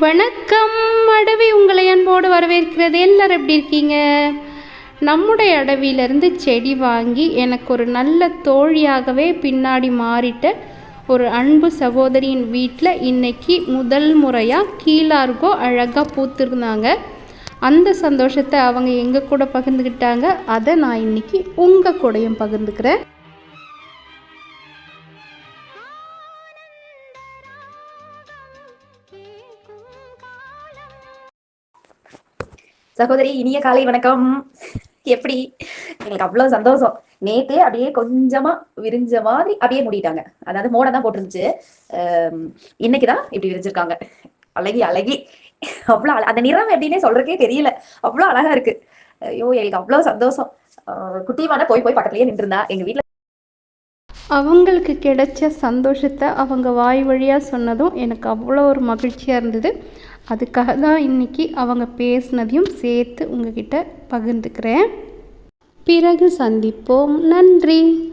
வணக்கம். அடவி உங்களை அன்போடு வரவேற்கிறது. எல்லாரும் எப்படி இருக்கீங்க? நம்முடைய அடவியிலேருந்து செடி வாங்கி எனக்கு ஒரு நல்ல தோழியாகவே பின்னாடி மாறிட்ட ஒரு அன்பு சகோதரியின் வீட்டில் இன்னைக்கு முதல் முறையாக கீழார்கோ அழகாக பூத்திருந்தாங்க. அந்த சந்தோஷத்தை அவங்க எங்கள் கூட பகிர்ந்துக்கிட்டாங்க அதை நான் இன்னைக்கு உங்கள் கூடயும் பகிர்ந்துக்கிறேன். சகோதரி இனிய காலை வணக்கம். எப்படி? எங்களுக்கு அவ்வளவு சந்தோஷம். நேத்தே அப்படியே கொஞ்சமா விரிஞ்ச மாதிரி அப்படியே மூடிட்டாங்க. அதாவது மோட தான் போட்டுருந்துச்சு. இன்னைக்குதான் இப்படி விரிஞ்சிருக்காங்க. அழகி அழகி. அவ்வளவு அந்த நிறம் எப்படின்னே சொல்றதுக்கே தெரியல. அவ்வளவு அழகா இருக்கு. ஐயோ எங்களுக்கு அவ்வளவு சந்தோஷம். ஆஹ் குட்டிமான போய் போய் பக்கத்துலயே நின்றுருந்தா. எங்க வீட்டுல அவங்களுக்கு கிடைச்ச சந்தோஷத்தை அவங்க வாய் வழியாக சொன்னதும் எனக்கு அவ்வளோ ஒரு மகிழ்ச்சியாக இருந்தது. அதுக்காக தான் இன்னைக்கு அவங்க பேசினதையும் சேர்த்து உங்ககிட்ட பகிர்ந்துக்கிறேன். பிறகு சந்திப்போம். நன்றி.